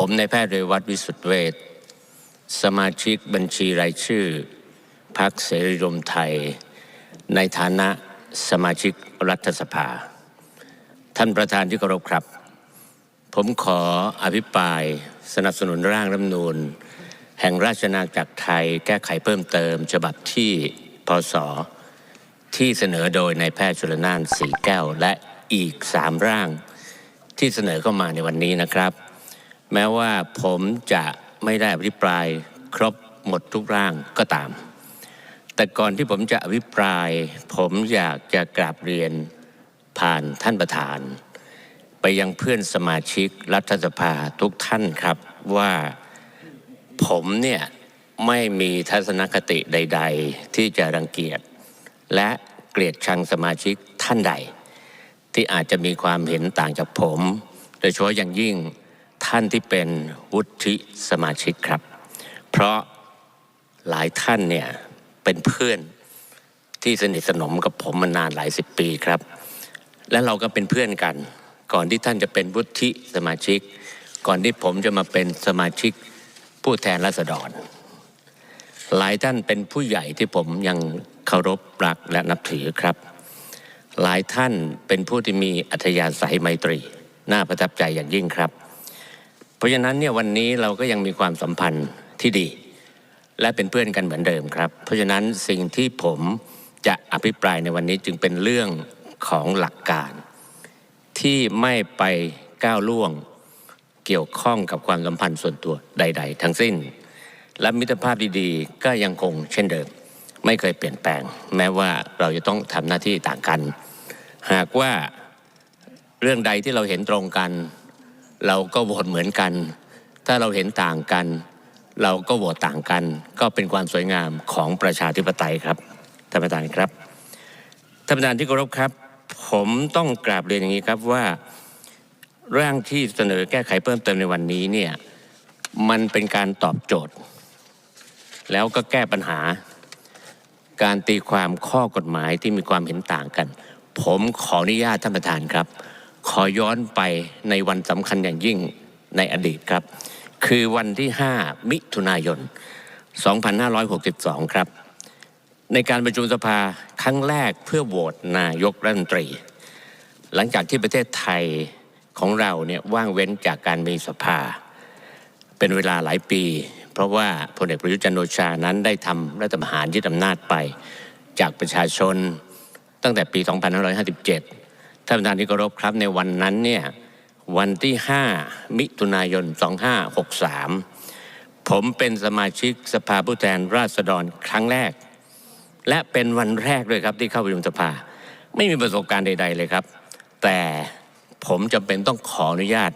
ผมในแพทย์เรวัตวิสุทธิเวชสมาชิกบัญชีรายชื่อพรรคเสรีรวมไทย ในฐานะสมาชิกรัฐสภา ท่านประธานที่เคารพครับ ผมขออภิปรายสนับสนุนร่างรัฐมนูญแห่งราชอาณาจักรไทยแก้ไขเพิ่มเติม ฉบับที่พศที่เสนอโดยนายแพทย์ชลนานสีแก้วและอีกสามร่างที่เสนอเข้ามาในวันนี้นะครับ แม้ว่าผมจะไม่ได้อภิปรายครบหมดทุกร่างก็ตาม แต่ก่อนที่ผมจะอภิปราย ผมอยากจะกราบเรียนผ่านท่านประธาน ไปยังเพื่อนสมาชิกรัฐสภาทุกท่านครับว่าผมเนี่ยไม่มีทัศนคติใด ๆ ที่จะรังเกียจ และเกลียดชังสมาชิกท่านใด ที่อาจจะมีความเห็นต่างจากผม โดยเฉพาะอย่างยิ่ง ท่านที่เป็นวุฒิสมาชิกครับ เพราะหลายท่านเนี่ยเป็นเพื่อนที่สนิทสนมกับผมมานานหลายสิบปีครับ และเราก็เป็นเพื่อนกัน ก่อนที่ท่านจะเป็นวุฒิสมาชิก ก่อนที่ผมจะมาเป็นสมาชิกผู้แทนราษฎร หลายท่านเป็นผู้ใหญ่ที่ผมยังเคารพรักและนับถือครับ หลายท่านเป็นผู้ที่มีอัธยาศัยไมตรี น่าประทับใจอย่างยิ่งครับ เพราะฉะนั้นเนี่ยวันนี้เราก็ยังมีความสัมพันธ์ที่ดี และเป็นเพื่อนกันเหมือนเดิมครับ เพราะฉะนั้นสิ่งที่ผมจะอภิปรายในวันนี้จึงเป็นเรื่องของหลักการ ที่ไม่ไปก้าวล่วงเกี่ยวข้องกับความสัมพันธ์ส่วนตัวใด ๆ ทั้งสิ้น และมิตรภาพดีๆ ก็ยังคงเช่นเดิม ไม่เคยเปลี่ยนแปลง แม้ว่าเราจะต้องทำหน้าที่ต่างกัน หากว่าเรื่องใดที่เราเห็นตรงกัน เราก็โหวตเหมือนกัน ถ้าเราเห็นต่างกัน เราก็โหวตต่างกัน ก็เป็นความสวยงามของประชาธิปไตยครับท่านประธานครับท่านประธานที่เคารพครับ ผมต้องกราบเรียนอย่างนี้ครับว่าร่างที่เสนอแก้ไขเพิ่มเติมในวันนี้เนี่ยมันเป็นการตอบโจทย์ แล้วก็แก้ปัญหา การตีความข้อกฎหมายที่มีความเห็นต่างกัน ผมขออนุญาตท่านประธานครับ ขอย้อนไปในวันสำคัญอย่างยิ่งในอดีตครับ คือวันที่ 5 มิถุนายน 2562 ครับ ในการประชุมสภาครั้งแรกเพื่อโหวตนายกรัฐมนตรี หลังจากที่ประเทศไทยของเราเนี่ยว่างเว้นจากการมีสภา เป็นเวลาหลายปี เพราะว่าพลเอกประยุทธ์จันโอชานั้นได้ทำรัฐประหารยึดอำนาจไปจากประชาชนตั้งแต่ปี 2557 ท่านประธานที่เคารพครับในวันนั้นเนี่ยวันที่ 5 มิถุนายน 2563 ผมเป็นสมาชิกสภาผู้แทนราษฎรครั้งแรก และเป็นวันแรกเลยครับที่เข้าประชุมสภา ไม่มีประสบการณ์ใด ๆ เลยครับ แต่ผมจำเป็นต้องขออนุญาต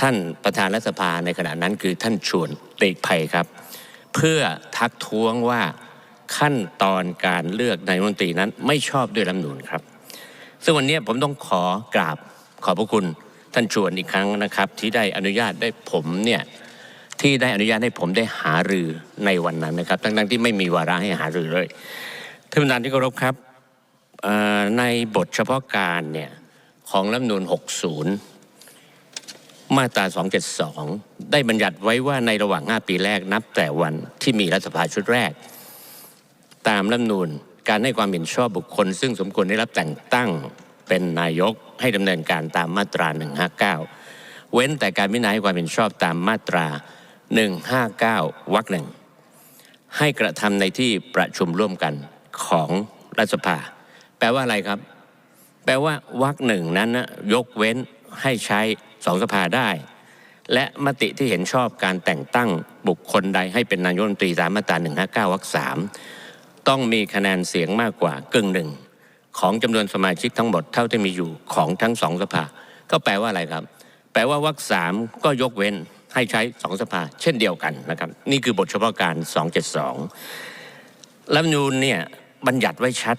ท่านประธานรัฐสภาในขณะนั้นคือท่านชวนเตกภัยครับ เพื่อทักท้วงว่าขั้นตอนการเลือกนายมนตรีนั้นไม่ชอบด้วยรัฐธรรมนูญครับ ซึ่งวันนี้ผมต้องขอกราบขอบพระคุณท่านชวนอีกครั้งนะครับ ที่ได้อนุญาตได้ผมเนี่ยที่ได้อนุญาตให้ผมได้หารือในวันนั้นนะครับ ทั้งๆที่ไม่มีวาระให้หารือเลยท่านประธานที่เคารพครับในบทเฉพาะการเนี่ยของรัฐมนูญ60 มาตรา 272 ได้บัญญัติไว้ว่าในระหว่าง 5 ปีแรกนับแต่วันที่มีรัฐสภาชุดแรก ตามรัฐมนูญ การให้ความเห็นชอบบุคคล ซึ่งสมควรได้รับแต่งตั้งเป็นนายกให้ดำเนินการตามมาตรา 159 เว้นแต่การพิจารณาให้ความเห็นชอบตามมาตรา 159 วรรคหนึ่งให้กระทำในที่ประชุมร่วมกันของรัฐสภา แปลว่าอะไรครับ แปลว่าวรรคหนึ่งนั้นนะยกเว้นให้ใช้สองสภาได้ และมติที่เห็นชอบการแต่งตั้งบุคคลใดให้เป็นนายกรัฐมนตรีตามมาตรา 159 วรรคสาม ต้องมีคะแนนเสียงมากกว่ากึ่งหนึ่งของจำนวนสมาชิกทั้งหมดเท่าที่มีอยู่ของทั้งสองสภา ก็แปลว่าอะไรครับ แปลว่าวรรคสามก็ยกเว้นให้ใช้สองสภา เช่นเดียวกันนะครับ นี่คือบทเฉพาะการ 272รัฐธรรมนูญเนี่ยบัญญัติไว้ชัด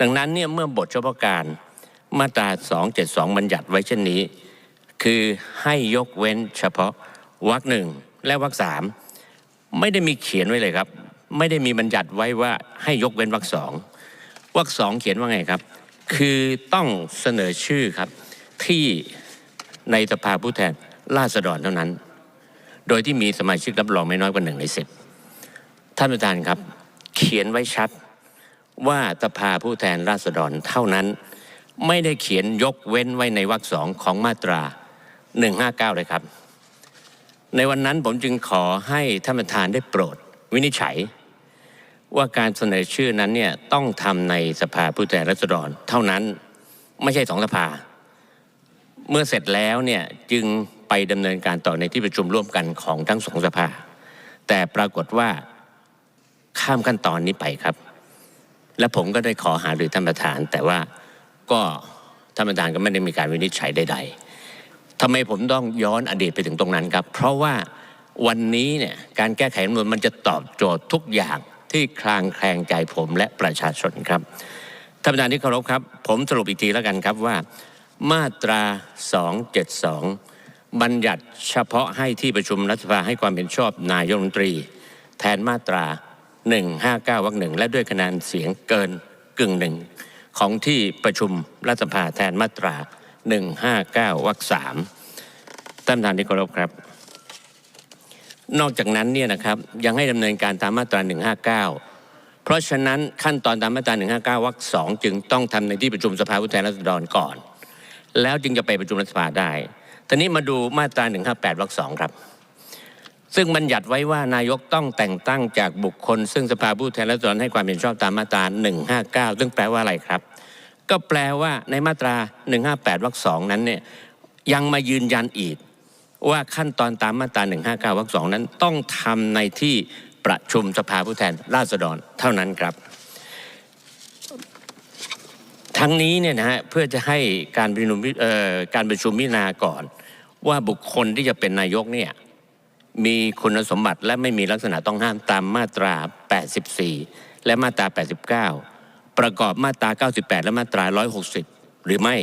ดังนั้นเนี่ยเมื่อบทเฉพาะการมาตรา 272 บัญญัติไว้เช่นนี้ คือให้ยกเว้นเฉพาะวรรคหนึ่งและวรรคสามไม่ได้มีเขียนไว้เลยครับ ไม่ได้มีบัญญัติไว้ว่าให้ยกเว้นวรรคสองวรรคสองเขียนว่าไงครับ คือต้องเสนอชื่อครับ ที่ในสภาผู้แทนราษฎรเท่านั้น โดยที่มีสมาชิกรับรองไม่น้อยกว่าหนึ่งในสิบท่านประธานครับ เขียนไว้ชัดว่าสภาผู้แทนราษฎรเท่านั้น ไม่ได้เขียนยกเว้นไว้ในวรรคสองของมาตรา 159 เลยครับ ในวันนั้นผมจึงขอให้ท่านประธานได้โปรด วินิจฉัย ว่าการเสนอชื่อนั้นเนี่ยต้องทำในสภาผู้แทนราษฎรเท่านั้นไม่ใช่สองสภา เมื่อเสร็จแล้วเนี่ยจึงไปดำเนินการต่อในที่ประชุมร่วมกันของทั้งสองสภา แต่ปรากฏว่าข้ามขั้นตอนนี้ไปครับ และผมก็ได้ขอหารือท่านประธาน แต่ว่าก็ท่านประธานก็ไม่ได้มีการวินิจฉัยใด ๆทำไมผมต้องย้อนอดีตไปถึงตรงนั้นครับ เพราะว่า วันนี้เนี่ยการแก้ไขรัฐมนูญมันจะตอบโจทย์ทุกอย่างที่คลางแคลงใจผมและประชาชนครับท่านประธานที่เคารพครับ ผมสรุปอีกทีแล้วกันครับว่า มาตรา 272 บัญญัติเฉพาะให้ที่ประชุมรัฐสภาให้ความเห็นชอบนายกรัฐมนตรี แทนมาตรา 159วรรคหนึ่งและด้วยคะแนนเสียงเกินกึ่งหนึ่งของที่ประชุมรัฐสภาแทนมาตรา 159วรรคสามท่านประธานที่เคารพครับ นอกจากนั้นเนี่ยนะครับยังให้ดำเนินการตามมาตรา 159 เพราะฉะนั้นขั้นตอนตามมาตรา 159วรรคสองจึงต้องทำในที่ประชุมสภาผู้แทนราษฎรก่อน แล้วจึงจะไปประชุมรัฐสภาได้ทีนี้มาดูมาตรา 158วรรคสองครับ ซึ่งบัญญัติไว้ว่านายกต้องแต่งตั้งจากบุคคล ซึ่งสภาผู้แทนราษฎรให้ความเห็นชอบตามมาตรา 159 ซึ่งแปลว่าอะไรครับ ก็แปลว่าในมาตรา 158วรรคสองนั้นเนี่ยยังมายืนยันอีก ว่าขั้นตอนตามมาตรา159วรรคสองนั้นต้องทำในที่ประชุมสภาผู้แทนราษฎรเท่านั้นครับ ทั้งนี้เนี่ยนะฮะเพื่อจะให้การประชุมการประชุมพิจารณาก่อน ว่าบุคคลที่จะเป็นนายกเนี่ยมีคุณสมบัติและไม่มีลักษณะต้องห้ามตามมาตรา 84 และมาตรา 89 ประกอบมาตรา 98 และมาตรา 160 หรือไม่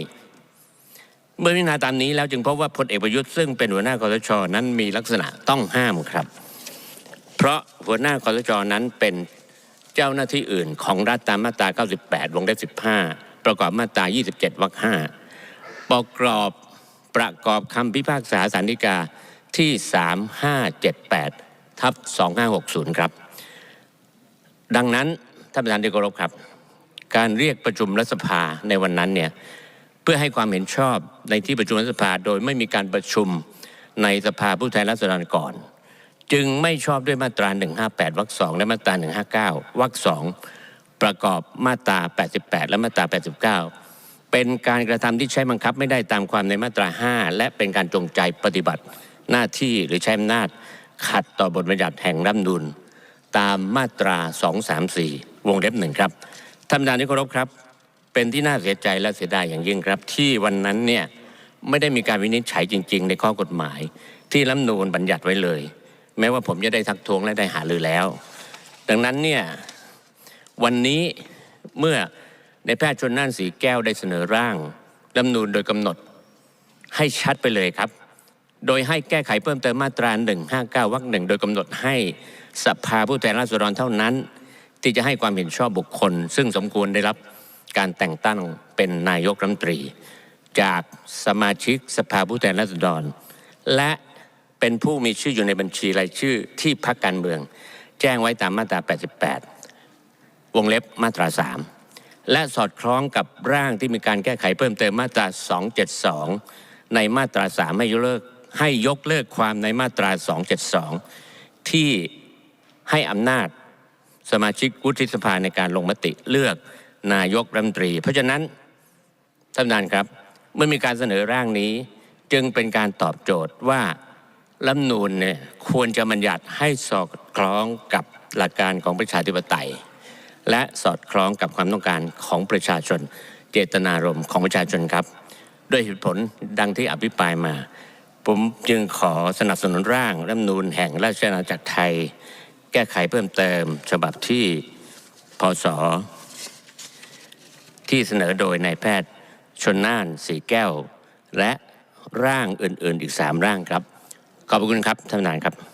เมื่อพิจารณาตามนี้แล้วจึงพบว่าพลเอกประยุทธ์ซึ่งเป็นหัวหน้าคอสชนั้นมีลักษณะต้องห้ามครับ เพราะหัวหน้าคอสชนั้นเป็นเจ้าหน้าที่อื่นของรัฐตามมาตรา 98 วงเล็บ 15 ประกอบมาตรา 27 วรรค 5 ประกอบประกอบคำพิพากษาสาริกาที่ 3578 ทับ 2560 ครับ ดังนั้นท่านประธานที่เคารพครับ การเรียกประชุมรัฐสภาในวันนั้นเนี่ย เพื่อให้ความเห็นชอบในที่ประชุมรัฐสภาโดยไม่มีการประชุมในสภาผู้แทนราษฎรก่อน จึงไม่ชอบด้วยมาตรา 158วรรค2และมาตรา 159วรรค2ประกอบมาตรา 88 และมาตรา 89 เป็นการกระทำที่ใช้บังคับไม่ได้ตามความในมาตรา 5 และเป็นการจงใจปฏิบัติหน้าที่หรือใช้อำนาจขัดต่อบทบัญญัติแห่งรัฐธรรมนูญตามมาตรา 234 วงเล็บหนึ่งครับท่านประธานที่เคารพครับ เป็นที่น่าเสียใจและเสียดายอย่างยิ่งครับ ที่วันนั้นเนี่ยไม่ได้มีการวินิจฉัยจริง ๆ ในข้อกฎหมาย ที่รัฐนูญบัญญัติไว้เลย แม้ว่าผมจะได้ทักท้วงและได้หารือแล้ว ดังนั้นเนี่ยวันนี้เมื่อในแพทย์ชนน่านสีแก้วได้เสนอร่างรัฐนูญโดยกำหนดให้ชัดไปเลยครับ โดยให้แก้ไขเพิ่มเติมมาตรา 159วรรคหนึ่งโดยกำหนดให้สภาผู้แทนราษฎรเท่านั้น ที่จะให้ความเห็นชอบบุคคล ซึ่งสมควรได้รับ การแต่งตั้งเป็นนายกรัฐมนตรี จากสมาชิกสภาผู้แทนราษฎร และเป็นผู้มีชื่ออยู่ในบัญชีรายชื่อที่พักการเมือง แจ้งไว้ตามมาตรา 88 วงเล็บมาตรา 3 และสอดคล้องกับร่างที่มีการแก้ไขเพิ่มเติมมาตรา 272 ในมาตรา 3 ให้ยกเลิกให้ยกเลิกความในมาตรา 272 ที่ให้อำนาจสมาชิกวุฒิสภาในการลงมติเลือก นายกรัฐมนตรี เพราะฉะนั้นท่านประธานครับ เมื่อมีการเสนอร่างนี้ จึงเป็นการตอบโจทย์ว่ารัฐนูญเนี่ยควรจะบัญญัติให้สอดคล้องกับหลักการของประชาธิปไตย และสอดคล้องกับความต้องการของประชาชน เจตนารมณ์ของประชาชนครับ ด้วยเหตุผลดังที่อภิปรายมา ผมจึงขอสนับสนุนร่างรัฐมนูญแห่งราชอาณาจักรไทย แก้ไขเพิ่มเติมฉบับที่พศ ที่เสนอโดยนายแพทย์ชนน่านสีแก้ว และร่างอื่นๆอีกสามร่างครับ ขอบคุณครับท่านประธานครับ